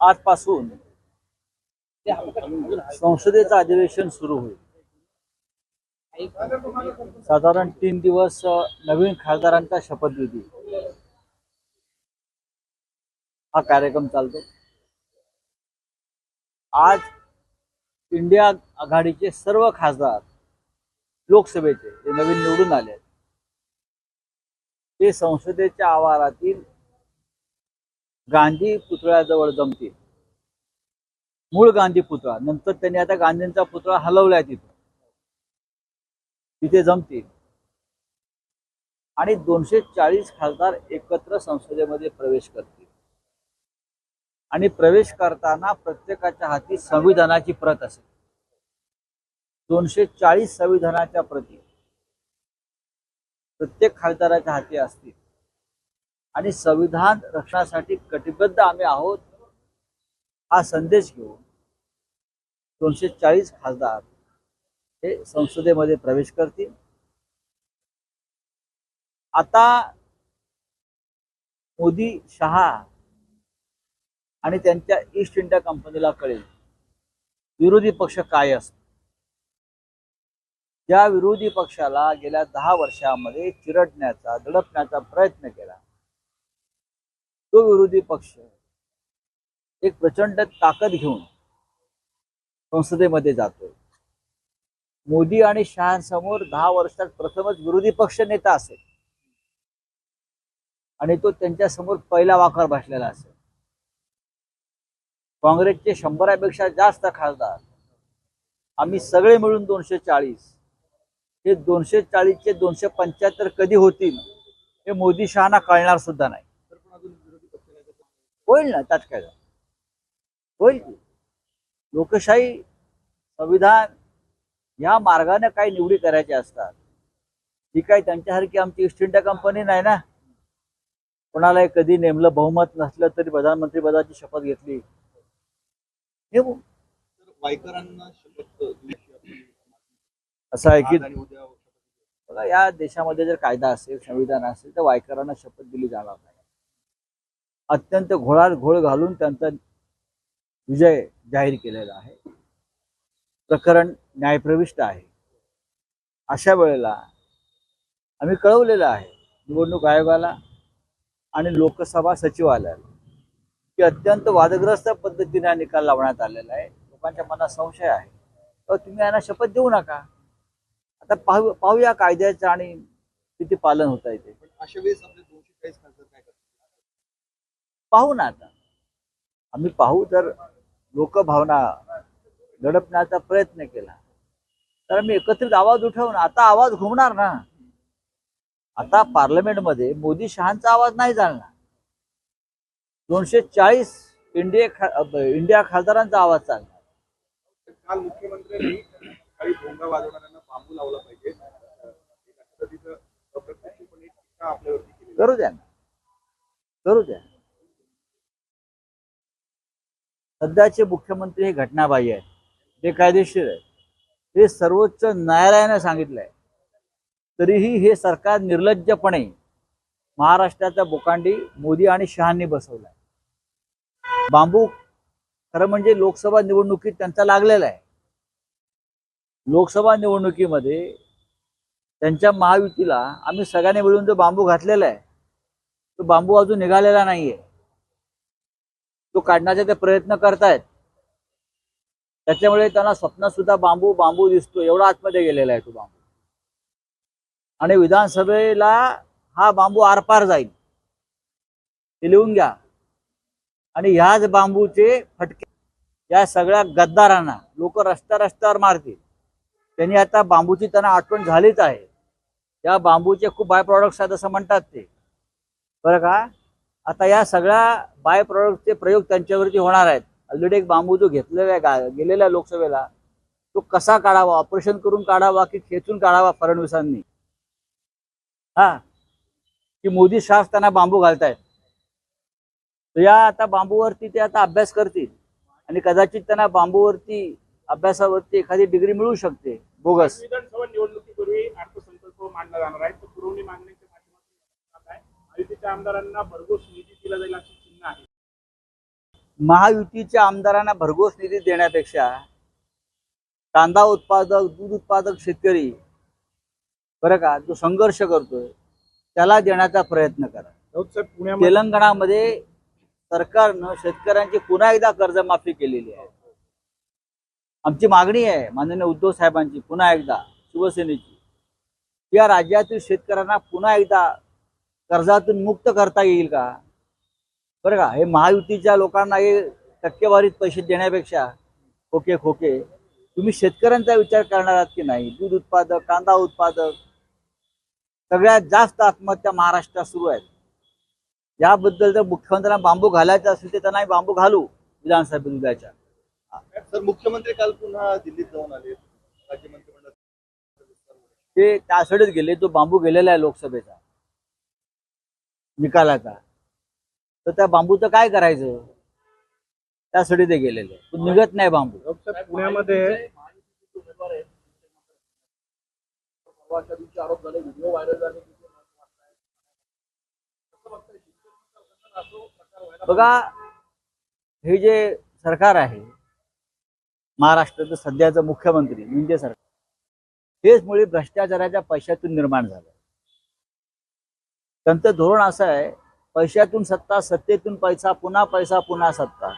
आजपासून संसदेचं अधिवेशन सुरू होईल. साधारण तीन दिवस नवीन खासदारांचा शपथविधी हा कार्यक्रम चालतो. आज इंडिया आघाडीचे सर्व खासदार लोकसभेचे जे नवीन निवडून आले आहेत, ते संसदेच्या आवारातील गांधी पुतळ्याजवळ जमतील. मूळ गांधी पुतळा. नंतर त्यांनी आता गांधींचा पुतळा हलवलाय तिथं. तिथे जमतील. आणि दोनशे चाळीस खासदार एकत्र संसदेमध्ये प्रवेश करतील. आणि प्रवेश करताना प्रत्येकाच्या हाती संविधानाची प्रत असेल. दोनशे चाळीस संविधानाच्या प्रती. प्रत्येक खासदाराच्या हाती असतील. आणि संविधान रक्षणासाठी कटिबद्ध आम्ही आहोत हा संदेश घेऊन दोनशे चाळीस खासदार हे संसदेमध्ये प्रवेश करतील. आता मोदी शहा आणि त्यांच्या ईस्ट इंडिया कंपनीला कळेल विरोधी पक्ष काय असतो. ज्या विरोधी पक्षाला गेल्या दहा वर्षामध्ये चिरडण्याचा दडपण्याचा प्रयत्न केला तो विरोधी पक्ष एक प्रचंड ताकद घेऊन संसदेमध्ये जातोय. मोदी आणि शहांसमोर दहा वर्षात प्रथमच विरोधी पक्ष नेता असेल. आणि तो त्यांच्यासमोर पहिला वाकर बसलेला असेल. काँग्रेसचे शंभरापेक्षा जास्त खासदार आम्ही सगळे मिळून दोनशे चाळीस हे दोनशे चाळीसचे दोनशे पंच्याहत्तर कधी होतील हे मोदी शहाना कळणार सुद्धा नाही. होईल ना झालं? होईल की. लोकशाही संविधान या मार्गाने काही निवडी करायच्या असतात. ही काय त्यांच्यासारखी आमची ईस्ट इंडिया कंपनी नाही ना? कोणाला कधी नेमलं बहुमत नसलं तरी प्रधानमंत्री पदाची शपथ घेतली. हे असं आहे की बघा या देशामध्ये जर कायदा असेल संविधान असेल तर वायकरांना शपथ दिली जाणार नाही. अत्यंत घोळात घोळ घालून त्यांचा विजय जाहीर केलेला आहे. प्रकरण न्यायप्रविष्ट आहे. अशा वेळेला आम्ही कळवलेलं आहे निवडणूक आयोगाला आणि लोकसभा सचिवालयाला की अत्यंत वादग्रस्त पद्धतीने हा निकाल लावण्यात आलेला आहे. लोकांच्या मनात संशय आहे. तर तुम्ही यांना शपथ देऊ नका. आता पाहू पाहूया कायद्याचं आणि किती पालन होत आहे ते पण अशा वेळेस आपले दोनशे चाळीस खासदार काय करतात पाहू ना आता. आम्ही पाहू जर लोकभावना दडपण्याचा प्रयत्न केला तर आम्ही एकत्रित आवाज उठवून आता आवाज घुमणार ना. आता पार्लमेंटमध्ये मोदी शहांचा आवाज नाही चालणार दोनशे चाळीस इंडिया खा इंडिया खासदारांचा आवाज चालणार. काल मुख्यमंत्र्यांनी भोंगा वाजवणाऱ्यांना बांबू लावला पाहिजे. करू द्या ना. करू द्या. सध्याचे मुख्यमंत्री हे घटनाबाह्य आहेत. बेकायदेशीर आहेत. हे सर्वोच्च न्यायालयाने आहे तरीही हे सरकार निर्लज्जपणे महाराष्ट्राचा बोकांडी मोदी आणि शहांनी बसवलाय. बांबू खरं म्हणजे लोकसभा निवडणुकीत त्यांचा लागलेला आहे. लोकसभा निवडणुकीमध्ये त्यांच्या महायुतीला आम्ही सगळ्यांनी मिळून जो बांबू घातलेला आहे तो बांबू अजून निघालेला नाहीये. तो काढण्याचे ते प्रयत्न करतायत. त्याच्यामुळे त्यांना स्वप्नात सुद्धा बांबू बांबू दिसतो. एवढा आतमध्ये गेलेला आहे तो बांबू. आणि विधानसभेला हा बांबू आरपार जाईल. ते लिहून घ्या. आणि ह्याच बांबूचे फटके या सगळ्या गद्दारांना लोक रस्त्या रस्त्यावर मारतील. त्यांनी आता बांबूची त्यांना आठवण झालीच आहे. या बांबूचे खूप बाय प्रॉडक्ट्स आहेत असं म्हणतात ते. बरं का? आता या सगळ्या बाय प्रॉडक्टचे प्रयोग त्यांच्यावरती होणार आहेत. ऑलरेडी एक बांबू जो घेतलेला आहे गा- लोकसभेला तो कसा काढावा? ऑपरेशन करून काढावा की खेचून काढावा फडणवीसांनी? हा. की मोदी शास त्यांना बांबू घालतायत. तर या आता बांबूवरती ते आता अभ्यास करतील. आणि कदाचित त्यांना बांबूवरती अभ्यासावरती एखादी डिग्री मिळू शकते. बोगस. विधानसभा निवडणुकीपूर्वी अर्थसंकल्प मांडला जाणार आहे. पुरवणी आमदारांना भरघोस निधी दिला जाईल अशी चिन्ह आहे. महायुतीच्या आमदारांना भरघोस निधी देण्यापेक्षा कांदा उत्पादक दूध उत्पादक शेतकरी बरं का जो संघर्ष करतोय त्याला देण्याचा प्रयत्न करा. तेलंगणामध्ये सरकारनं शेतकऱ्यांची पुन्हा एकदा कर्जमाफी केलेली आहे. आमची मागणी आहे माननीय उद्धव साहेबांची पुन्हा एकदा शिवसेनेची या राज्यातील शेतकऱ्यांना पुन्हा एकदा कर्जातून मुक्त करता येईल का? बरं का? हे महायुतीच्या लोकांना हे टक्केवारीत पैसे देण्यापेक्षा खोके खोके. तुम्ही शेतकऱ्यांचा विचार करणार आहात की नाही? दूध उत्पादक कांदा उत्पादक सगळ्यात जास्त आत्महत्या महाराष्ट्रात सुरू आहेत. याबद्दल जर मुख्यमंत्र्यांना बांबू घालायचा असेल तर त्यांना बांबू घालू विधानसभेत उद्याच्या. सर मुख्यमंत्री काल पुन्हा दिल्लीत जाऊन आले. राज्य मंत्रिमंडळ ते त्यासाठीच गेले. जो बांबू गेलेला आहे लोकसभेचा. निकालाचा. तर त्या बांबूचं काय करायचं? त्यासाठी ते गेलेले. तो निघत नाही बांबू. पुण्यामध्ये बघा हे जे सरकार आहे महाराष्ट्राचं सध्याचं मुख्यमंत्री म्हणजे सरकार हेच मुळे भ्रष्टाचाराच्या पैशातून निर्माण झालं. त्यांचं धोरण असं आहे पैशातून सत्ता सत्तेतून पैसा पुन्हा पैसा पुन्हा सत्ता.